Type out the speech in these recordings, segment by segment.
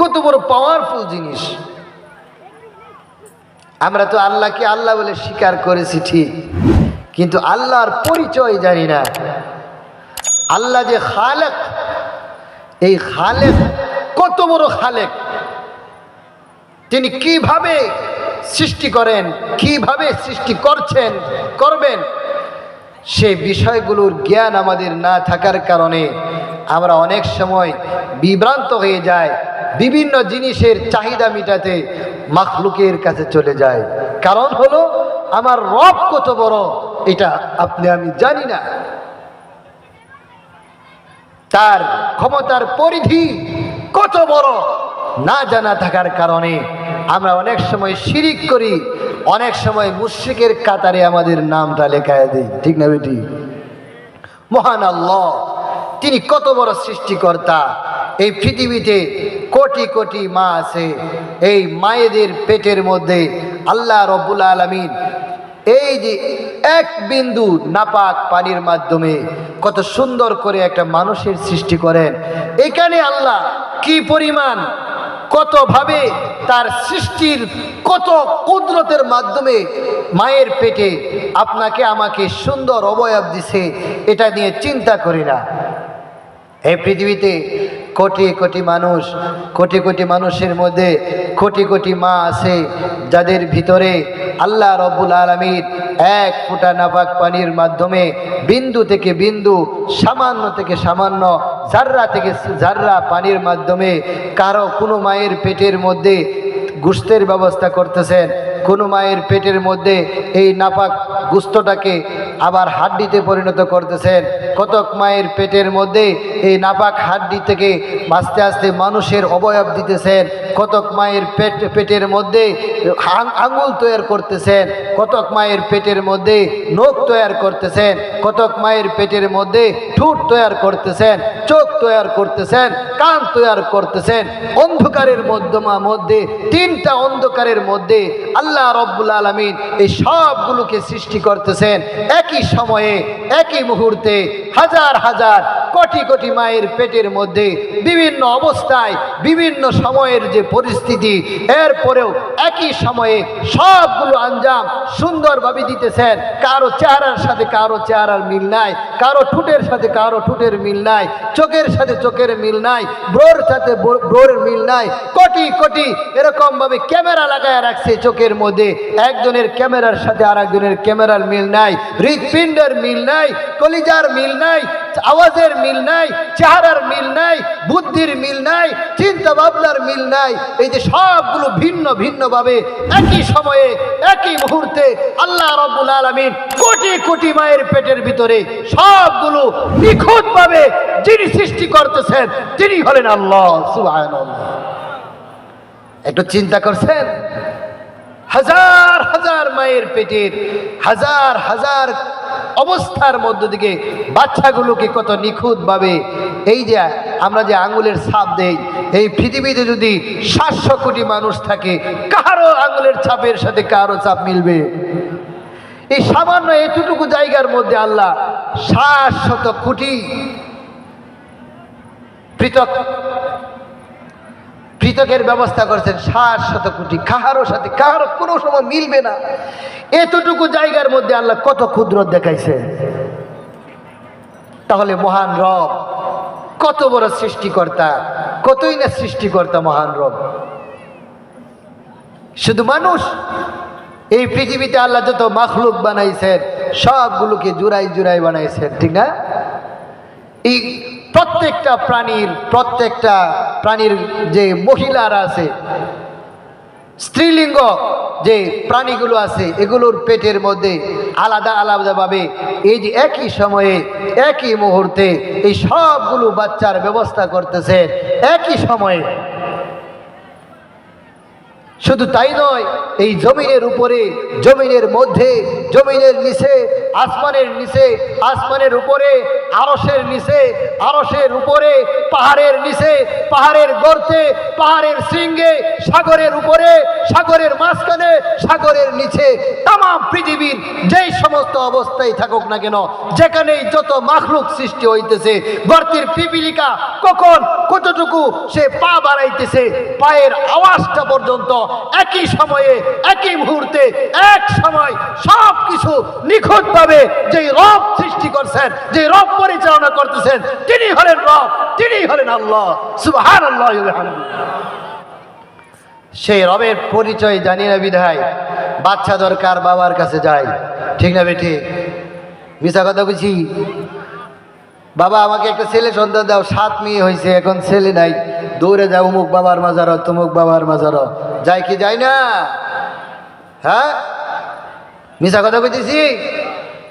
কত বড় পাওয়ারফুল জিনিস। আমরা তো আল্লাহকে আল্লাহ বলে স্বীকার করেছি ঠিক, কিন্তু আল্লাহর পরিচয় জানি না। আল্লাহ যে খালেক, এই খালেক কত বড় খালেক। তিনি কীভাবে সৃষ্টি করেন, কীভাবে সৃষ্টি করছেন, করবেন, সে বিষয়গুলোর জ্ঞান আমাদের না থাকার কারণে আমরা অনেক সময় বিভ্রান্ত হয়ে যায়, বিভিন্ন জিনিসের চাহিদা মিটাতে মাখলুকের কাছে চলে যায়। কারণ হলো, আমার রব কত বড়, এটা আপনি, আমি জানি না। তার ক্ষমতার পরিধি কত বড়, না জানা থাকার কারণে আমরা অনেক সময় শিরিক করি, অনেক সময় মুশ্রিকের কাতারে আমাদের নামটা লেখায় দিই, ঠিক না বেটি? মহান আল্লাহ, তিনি কত বড় সৃষ্টিকর্তা এই পৃথিবীতে কোটি কোটি মা আছে। এই মায়েদের পেটের মধ্যে আল্লাহ রব্বুল আলমিন এই যে এক বিন্দু নাপাক পানির মাধ্যমে কত সুন্দর করে একটা মানুষের সৃষ্টি করেন। এখানে আল্লাহ কি পরিমাণ, কতভাবে তার সৃষ্টির কত কুদরতের মাধ্যমে মায়ের পেটে আপনাকে আমাকে সুন্দর অবয়ব দিছে, এটা নিয়ে চিন্তা করি না। এই পৃথিবীতে কোটি কোটি মানুষ, কোটি কোটি মানুষের মধ্যে কোটি কোটি মা আছে, যাদের ভিতরে আল্লাহ রব্বুল আলমীর এক ফোঁটা নাপাক পানির মাধ্যমে বিন্দু থেকে বিন্দু, সামান্য থেকে সামান্য জাররা থেকে জাররা পানির মাধ্যমে কারও কোনো মায়ের পেটের মধ্যে গুস্তের ব্যবস্থা করতেছেন কোনো মায়ের পেটের মধ্যে এই নাপাক গুস্তটাকে আবার হাড্ডিতে পরিণত করতেছেন। কতক মায়ের পেটের মধ্যে এই নাপাক হাড্ডি থেকে আস্তে আস্তে মানুষের অবয়ব দিতেছেন। কতক মায়ের পেট, পেটের মধ্যে আঙুল তৈরি করতেছেন, কতক মায়ের পেটের মধ্যে নখ তৈরি করতেছেন, কতক মায়ের পেটের মধ্যে ঠোঁট তৈরি করতেছেন, চোখ তৈরি করতেছেন, কান তৈরি করতেছেন, অন্ধকারের মধ্যমা মধ্যে, তিনটা অন্ধকারের মধ্যে আল্লাহ রব্বুল আলমিন এই সবগুলোকে সৃষ্টি করতেছেন। একই সময়ে, একই মুহূর্তে হাজার হাজার কোটি কোটি মায়ের পেটের মধ্যে বিভিন্ন অবস্থায়, বিভিন্ন সময়ের যে পরিস্থিতি, এরপরেও একই সময়ে সবগুলো আঞ্জাম সুন্দরভাবে দিতেছেন। কারও চেহারার সাথে কারও চেহারার মিল নাই, কারও ঠুটের সাথে কারও ঠুটের মিল নাই, চোখের সাথে চোখের মিল নাই, ব্রোর সাথে ব্রো- ব্রোর মিল নাই, কোটি কোটি এরকমভাবে ক্যামেরা লাগায় রাখছে চোখের মধ্যে। একজনের ক্যামেরার সাথে আর একজনের ক্যামেরার মিল নাই, হৃৎপিণ্ডের মিল নাই কলিজার মিল নাই, আওয়াজের মিল নাই, চেহারার মিল নাই, বুদ্ধির মিল নাই, চিন্তা ভাবনার মিল নাই, এই যে সবগুলো ভিন্ন ভিন্ন ভাবে একই সময়ে, একই মুহূর্তে আল্লাহ রব্বুল আলমিন কোটি কোটি মায়ের পেটের ভিতরে সবগুলো নিখুঁত ভাবে যিনি সৃষ্টি করতেছেন, তিনি হলেন আল্লাহ একটু চিন্তা করছেন? হাজার হাজার মায়ের পেটের, হাজার হাজার অবস্থার মধ্য থেকে বাচ্চাগুলোকে কত নিখুঁতভাবে এই যে আমরা যে আঙুলের ছাপ দেই, এই পৃথিবীতে যদি সাতশো কোটি মানুষ থাকে, কারও আঙুলের ছাপের সাথে কারও চাপ মিলবে? এই সামান্য এতটুকু জায়গার মধ্যে আল্লাহ ষাট শত কোটি পৃথক পৃথকের ব্যবস্থা করেছেন ষাট শত কোটি। কাহারও সাথে কাহারও কোনো সময় মিলবে না। এতটুকু জায়গার মধ্যে আল্লাহ কত ক্ষুদ্র দেখাইছে। তাহলে মহান রব, কত বড় সৃষ্টিকর্তা, কতই না সৃষ্টিকর্তা মহান রব। শুধু মানুষ, এই পৃথিবীতে আল্লাহ যত মাখলুক বানাইছেন, সবগুলোকে জুড়াই জুড়াই বানাইছেন, ঠিক না? এই প্রত্যেকটা প্রাণীর প্রত্যেকটা প্রাণীর যে মহিলারা আছে, স্ত্রীলিঙ্গ যে প্রাণীগুলো আছে, এগুলোর পেটের মধ্যে আলাদা আলাদাভাবে এই যে একই সময়ে, একই মুহূর্তে এই সবগুলো বাচ্চার ব্যবস্থা করতেছে, একই সময়ে। শুধু তাই নয়, এই জমিনের উপরে, জমিনের মধ্যে, জমিনের নিচে আসমানের নিচে, আসমানের উপরে আরসের নিচে আরসের উপরে, পাহাড়ের নিচে, পাহাড়ের গর্তে, পাহাড়ের শৃঙ্গে, সাগরের উপরে, সাগরের মাঝখানে, সাগরের নিচে। তাম পৃথিবীর যেই সমস্ত অবস্থায় থাকুক না কেন, যেখানেই যত মাখলুক সৃষ্টি হইতেছে, গর্তের পিপিলিকা কখন কতটুকু সে পা বাড়াইতেছে, পায়ের আওয়াজটা পর্যন্ত একই সময়ে, একই মুহূর্তে, এক সময় সব কিছু নিখুঁতভাবে যেই রব সৃষ্টি করছেন যে রব পরিচালনা করতেছেন, তিনি হলেন রব, তিনি হলেন আল্লাহ। সুবহান আল্লাহ সেই রবের পরিচয় জানি না বিধায়, বাচ্চা দরকার বাবার কাছে যায়। ঠিক না বেঠি? মিশা কথা বুঝি? বাবা, আমাকে একটা ছেলে সন্তান দাও, সাত মেয়ে হয়েছে এখন ছেলে নাই। দৌড়ে যাও অমুক বাবার মাজারো তমুক বাবার মাজারো যায় কি যায় না? হ্যাঁ? মিশা কথা কইতেছি?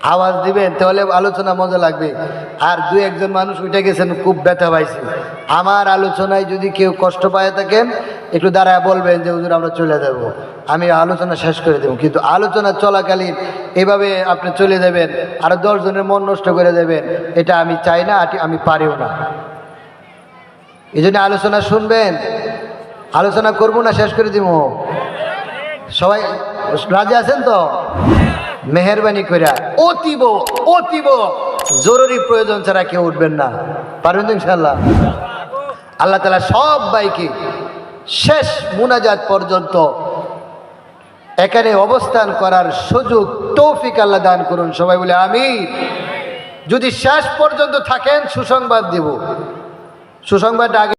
আওয়াজ দিবেন, তাহলে আলোচনা মজা লাগবে। আর দু একজন মানুষ উঠে গেছেন, খুব ব্যথা পাইছে। আমার আলোচনায় যদি কেউ কষ্ট পায় থাকেন, একটু দাঁড়ায় বলবেন যে, হুজুর, আমরা চলে যাব। আমি আলোচনা শেষ করে দেবো। কিন্তু আলোচনা চলাকালীন এভাবে আপনি চলে যাবেন, আর দশজনের মন নষ্ট করে দেবেন। এটা আমি চাই না আমি পারিও না। এই জন্য আলোচনা শুনবেন। আলোচনা করব না, শেষ করে দিব। সবাই রাজি আছেন তো? মেহরবানি করে অতীব অতীব জরুরি প্রয়োজন ছাড়া কেউ উঠবেন না। পারবেন ইনশাল্লাহ আল্লাহ তালা সব বাইকে শেষ মুনাজাত পর্যন্ত এখানে অবস্থান করার সুযোগ, তৌফিক আল্লাহ দান করুন। সবাই বলে আমি যদি শেষ পর্যন্ত থাকেন, সুসংবাদ দেব। সুসংবাদ আগে